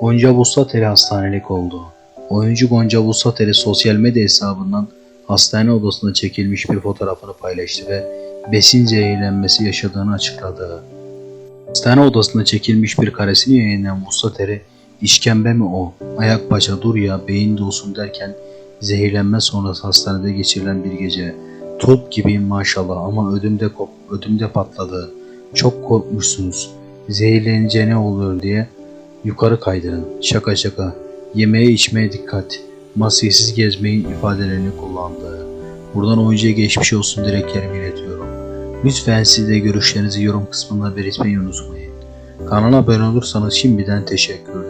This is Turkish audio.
Gonca Vuslateri hastanelik oldu. Oyuncu Gonca Vuslateri sosyal medya hesabından hastane odasında çekilmiş bir fotoğrafını paylaştı ve besin zehirlenmesi yaşadığını açıkladı. Hastane odasında çekilmiş bir karesini yayınlayan Vuslateri, işkembe mi o, ayak başa dur ya beyin dolsun derken zehirlenme sonrası hastanede geçirilen bir gece. Top gibiyim maşallah ama ödümde kop, ödümde patladı. Çok korkmuşsunuz. Zehirlenince ne oluyor diye yukarı kaydırın. Şaka şaka. Yemeğe içmeye dikkat. Maskesiz gezmeyin ifadelerini kullandı. Buradan oyuncuya geçmiş olsun dileklerimi iletiyorum. Lütfen siz de görüşlerinizi yorum kısmında belirtmeyi unutmayın. Kanala abone olursanız şimdiden teşekkürler.